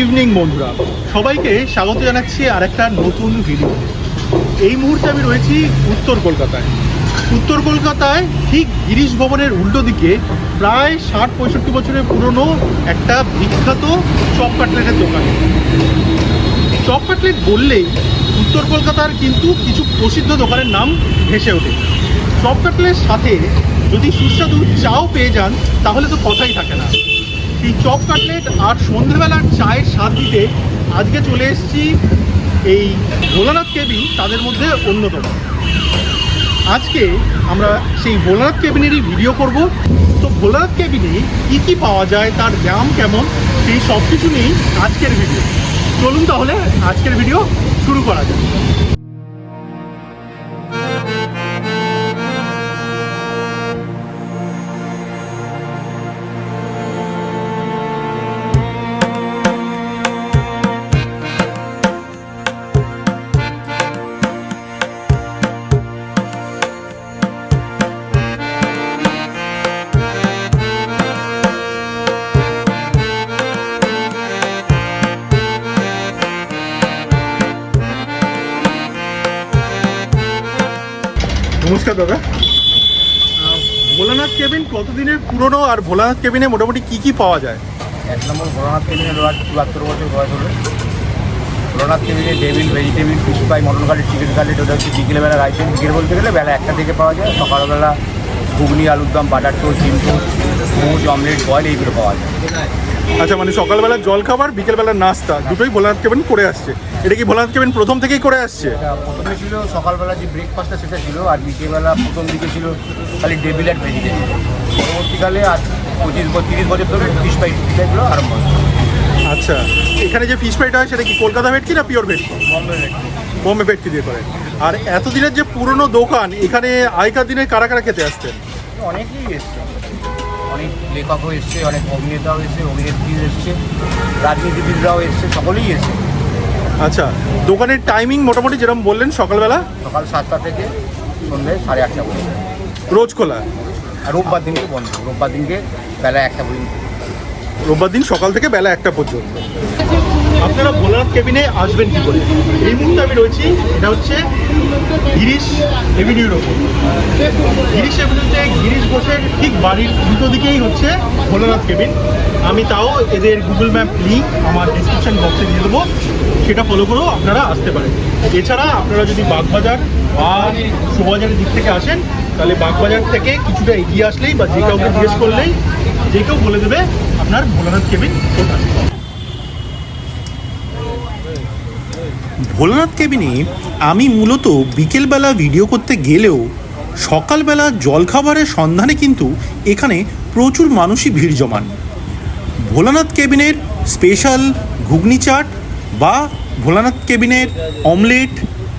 Evening বন্ধুরা, সবাইকে স্বাগত জানাচ্ছি আর একটা নতুন ভিডিও এই মুহূর্তে আমি রয়েছি উত্তর কলকাতায়। উত্তর কলকাতায় ঠিক গিরিশ ভবনের উল্টো দিকে প্রায় ষাট পঁয়ষট্টি বছরের পুরনো একটা বিখ্যাত চপ কাটলেটের দোকান। চপ কাটলেট বললেই উত্তর কলকাতার কিন্তু কিছু প্রসিদ্ধ দোকানের নাম ভেসে ওঠে। চপ কাটলের সাথে যদি সুস্বাদু চাও পেয়ে যান, তাহলে তো কথাই থাকে না। এই চপ কাটলেট আর সন্ধ্যেবেলার চায়ের স্বাদ দিতে আজকে চলে এসেছি এই ভোলানাথ কেবিন তাদের মধ্যে অন্যতম। আজকে আমরা সেই ভোলানাথ কেবিনেরই ভিডিও করব। তো ভোলানাথ কেবিনে কী কী পাওয়া যায়, তার দাম কেমন, সেই সব কিছু নিয়েই আজকের ভিডিও চলুন তাহলে আজকের ভিডিও শুরু করা যাক। নমস্কার দাদা। ভোলানাথ কেবিন কতদিনের পুরনো আর ভোলানাথ কেবিনে মোটামুটি কি কি পাওয়া যায়? এক নম্বর ভোলানাথ কেবিনের রাত চুয়াত্তর বছর বয়স হলো ভোলানাথ কেবিনে table vegetable fish fry mutton curry chicken curry ওটা হচ্ছে বিকেলবেলা আইটেম বিকেল বলতে গেলে বেলা একটা থেকে পাওয়া যায়। সকালবেলা ঘুগনি আলুর দম বাটার টোস্ট ডিম টোস্ট মোজ অমলেট বয়েল এইগুলো পাওয়া যায়। আচ্ছা মানে সকালবেলা জল খাবার বিকেলবেলা নাস্তা দুটোই ভোলানাথ কেবিন করে আসছে। এটা কি ভোলানাথ কেবিন প্রথম থেকেই করে আসছে? প্রথমে ছিল সকালবেলা যে ব্রেকফাস্টটা সেটা ছিল আর বিকেলবেলা প্রথম দিকে ছিল খালি ডেবিল অ্যান্ড ভেজিটেবিল পরবর্তীকালে আর পঁচিশ তিরিশ বছর ধরে ফিশ ফ্রাই ফ্রাইগুলো আরম্ভ আচ্ছা এখানে যে ফিশ ফ্রাইটা হয় সেটা কি কলকাতা ভেটকি না পিওর ভেটকি? বম্বে রেট বোম্বে ভেটকি দিয়ে করে। আর এতদিনের যে পুরনো দোকান এখানে আগেকার দিনে কারা কারা খেতে আসতেন? অনেকেই এসছে। অনেক লেখকও এসছে অনেক অভিনেতাও এসছে অভিনেত্রী এসছে রাজনীতিবিদরাও এসছে সকলেই এসছে। আচ্ছা দোকানের টাইমিং মোটামুটি যেরকম বললেন সকালবেলা? সকাল সাতটা থেকে সন্ধ্যে সাড়ে আটটা পর্যন্ত। রোজ খোলা? আর রোববার দিনকে বন্ধ। রোববার দিনকে বেলা একটা পর্যন্ত। রোববার দিন সকাল থেকে বেলা একটা পর্যন্ত। আপনারা ভোলানাথ কেবিনে আসবেন কি করে? এই মুহূর্তে আমি রয়েছি, এটা হচ্ছে গিরিশ এভিনিউর ওপর। গিরিশ এভিনিউতে গিরিশ ঘোষের ঠিক বাড়ির দুটো দিকেই হচ্ছে ভোলানাথ কেবিন আমি তাও এদের গুগল ম্যাপ লিঙ্ক আমার ডিসক্রিপশন বক্সে দিয়ে দেবো, সেটা ফলো করেও আপনারা আসতে পারেন। এছাড়া আপনারা যদি বাগবাজার বা শোভাবাজারের দিক থেকে আসেন, তাহলে বাগবাজার থেকে কিছুটা এগিয়ে আসলেই বা যে কাউকে জিজ্ঞেস করলেই, যে কেউ বলে দেবে আপনার ভোলানাথ কেবিন কোথায়। ভোলানাথ কেবিনে আমি মূলত বিকেলবেলা ভিডিও করতে গেলেও সকালবেলা জলখাবারের সন্ধানে কিন্তু এখানে প্রচুর মানুষই ভিড় জমান। ভোলানাথ কেবিনের স্পেশাল ঘুগনি চাট বা ভোলানাথ কেবিনের অমলেট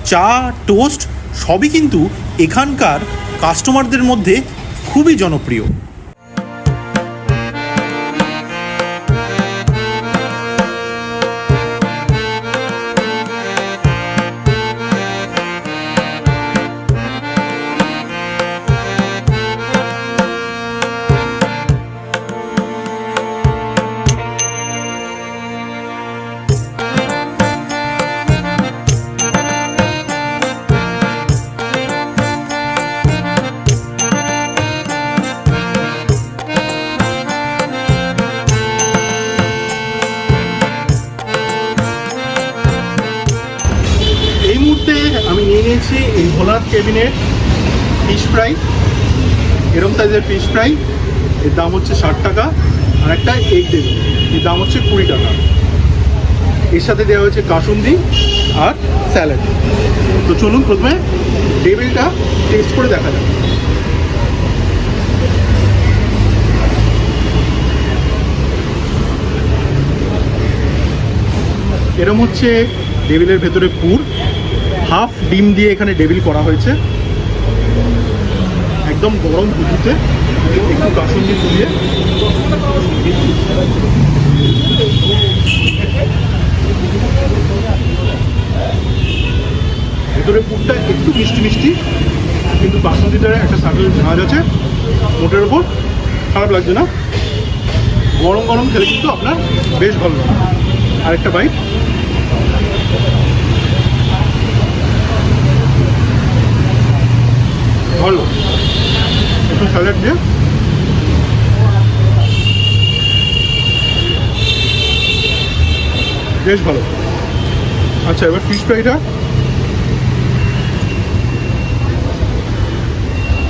চা টোস্ট সবই কিন্তু এখানকার কাস্টমারদের মধ্যে খুবই জনপ্রিয়। কেবিনের ফিশ ফ্রাই এরম সাইজের ফিশ ফ্রাই এর দাম হচ্ছে ষাট টাকা, আর একটা এগ দেবে এর দাম হচ্ছে কুড়ি টাকা। এর সাথে দেওয়া হয়েছে কাসুন্দি আর স্যালাড তো চলুন প্রথমে টেবিলটা টেস্ট করে দেখা যাক। এরম হচ্ছে টেবিলের ভেতরে পুর হাফ ডিম দিয়ে এখানে ডেবিল করা হয়েছে। একদম গরম দুধুতে একটু কাসুন্দি দিয়ে ভেতরে পুরটা একটু মিষ্টি মিষ্টি, কিন্তু বাসন্তীটার একটা সাটল ঝাঁজ আছে মোটের ওপর খারাপ লাগছে না। গরম গরম খেলে কিন্তু আপনার বেশ ভালো লাগে। আরেকটা বাইট ভালো। একটু স্যালাড দিয়ে। বেশ ভালো। আচ্ছা এবার ফিশ ফ্রাইটা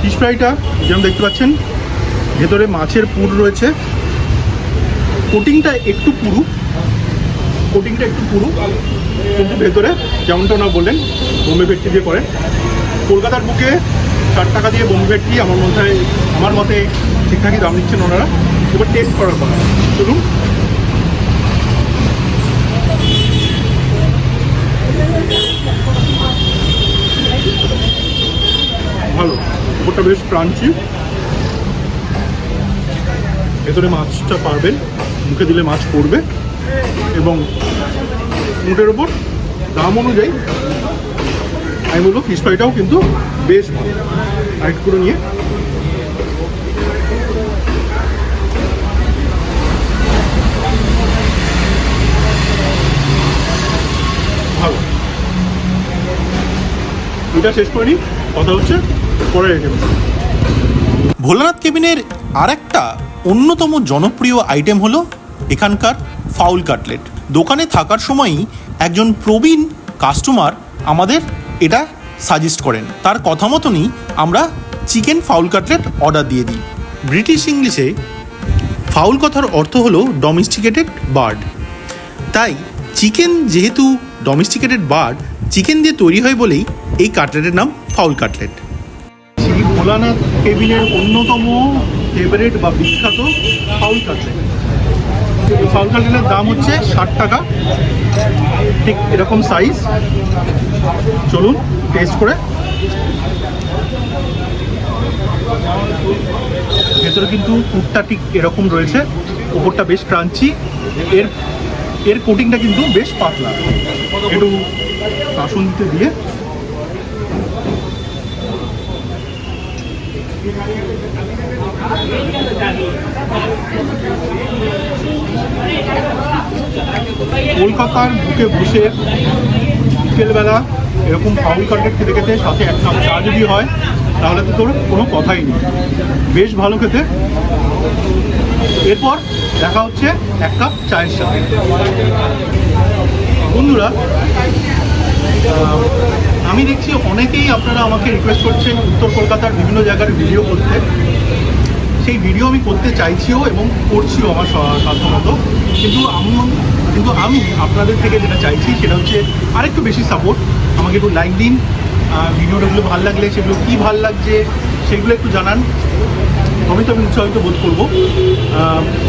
ফিশ ফ্রাইটা যেমন দেখতে পাচ্ছেন, ভেতরে মাছের পুর রয়েছে। কোটিংটা একটু পুরু। কোটিংটা একটু পুরু। কিন্তু ভেতরে, যেমনটা ওনারা বললেন, বোম্বে ভেটকি দিয়ে করেন। কলকাতার বুকে ষাট টাকা দিয়ে বোম্বে ভেটকি আমার মধ্যে আমার মতে ঠিকঠাকই দাম নিচ্ছেন ওনারা। এবার টেস্ট করার পর চলুন। ভালো। ওটা বেশ ক্রাঞ্চি ভেতরে মাছটা পারবেন। মুখে দিলে মাছ পড়বে। এবং মুটের ওপর দাম অনুযায়ী আমি বলব ফিশ ফ্রাইটাও কিন্তু বেশ ভালো। আরেকটু করে নিয়ে। এটা শেষ কথা হচ্ছে ভোলানাথ কেবিনের আরেকটা অন্যতম জনপ্রিয় আইটেম হলো এখানকার ফাউল কাটলেট দোকানে থাকার সময়ই একজন প্রবীণ কাস্টমার আমাদের এটা সাজেস্ট করেন। তার কথা মতনই আমরা চিকেন ফাউল কাটলেট অর্ডার দিয়ে দিই। ব্রিটিশ ইংলিশে ফাউল কথার অর্থ হলো ডমিস্টিকেটেড বার্ড তাই চিকেন যেহেতু ডমিস্টিকেটেড বার্ড চিকেন দিয়ে তৈরি হয় বলেই এই কাটলেটের নাম ফাউল কাটলেট ভোলানাথ কেবিনের অন্যতম ফেভারেট বা বিখ্যাত ফাউল কাটলেট ফাউল কাটলেটের দাম হচ্ছে ষাট টাকা। ঠিক এরকম সাইজ চলুন টেস্ট করে। ভেতরে কিন্তু পুরটা ঠিক এরকম রয়েছে। ওপরটা বেশ ক্রাঞ্চি এর এর কোটিংটা কিন্তু বেশ পাতলা। একটু বাসন দিতে দিয়ে কলকাতার বুকে বসে বিকেলবেলা এরকম ফাউল কাটলেট খেতে খেতে সাথে এক কাপ চা যদি হয়, তাহলে তো তোর কোনো কথাই নেই। বেশ ভালো খেতে। এরপর দেখা হচ্ছে এক কাপ চায়ের সাথে। বন্ধুরা আমি দেখছি অনেকেই আপনারা আমাকে রিকোয়েস্ট করছেন উত্তর কলকাতার বিভিন্ন জায়গার ভিডিও করতে। সেই ভিডিও আমি করতে চাইছিও এবং করছিও আমার সাধ্যমতো। কিন্তু আমি কিন্তু আমি আপনাদের থেকে যেটা চাইছি সেটা হচ্ছে আরেকটু বেশি সাপোর্ট আমাকে একটু লাইক দিন। ভিডিওটাগুলো ভালো লাগলে, সেগুলো কী ভালো লাগছে, সেগুলো একটু জানান। তবে তো আমি উৎসাহিত বোধ করব।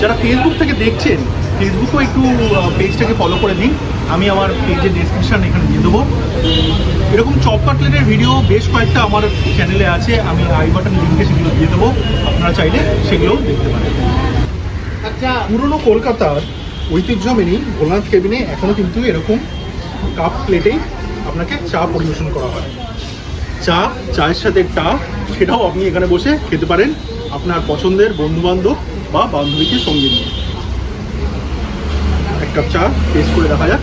যারা ফেসবুক থেকে দেখছেন ফেসবুকেও একটু পেজটাকে ফলো করে দিন আমি আমার পেজের ডিসক্রিপশান এখানে দিয়ে দেবো। এরকম চপ কাটলেটের ভিডিও বেশ কয়েকটা আমার চ্যানেলে আছে। আমি আই বাটন লিঙ্কে সেগুলো দিয়ে দেবো। আপনারা চাইলে সেগুলোও দেখতে পারেন। আচ্ছা পুরনো কলকাতার ঐতিহ্য মেনেই ভোলানাথ কেবিনে এখনও কিন্তু এরকম কাপ প্লেটেই আপনাকে চা পরিবেশন করা হয়। চা, চায়ের সাথে টা সেটাও আপনি এখানে বসে খেতে পারেন। আপনার পছন্দের বন্ধু বান্ধব বা বান্ধবীকে সঙ্গে নিয়ে। কাপ চা টেস্ট করে দেখা যাক।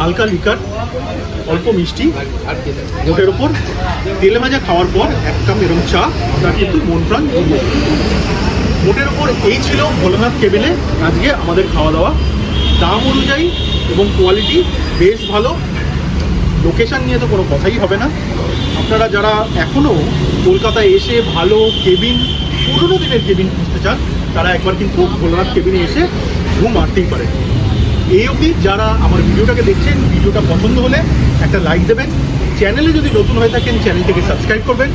হালকা লিকার অল্প মিষ্টি। মোটের ওপর তেলে ভাজা খাওয়ার পর এক কাপ এরকম চা, আপনার কিন্তু মন প্রাণ। মোটের ওপর এই ছিল ভোলানাথ কেবিলে আজকে আমাদের খাওয়া দাওয়া দাম অনুযায়ী এবং কোয়ালিটি বেশ ভালো। লোকেশন নিয়ে তো কোনো কথাই হবে না। আপনারা যারা এখনও কলকাতায় এসে ভালো কেবিন, পুরোনো দিনের কেবিন খুঁজতে চান তারা একবার কিন্তু ভোলানাথ কেবিনে এসে ঘুম মারতেই পারে। এই অবধি যারা আমার ভিডিওটাকে দেখছেন, ভিডিওটা পছন্দ হলে একটা লাইক দেবেন। চ্যানেলে যদি নতুন হয়ে থাকেন চ্যানেলটিকে সাবস্ক্রাইব করবেন।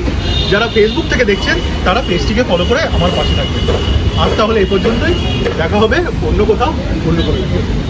যারা ফেসবুক থেকে দেখছেন, তারা পেজটিকে ফলো করে আমার পাশে থাকবেন। আর তাহলে এ পর্যন্তই। দেখা হবে অন্য কোথাও, অন্য কোনো ভিডিও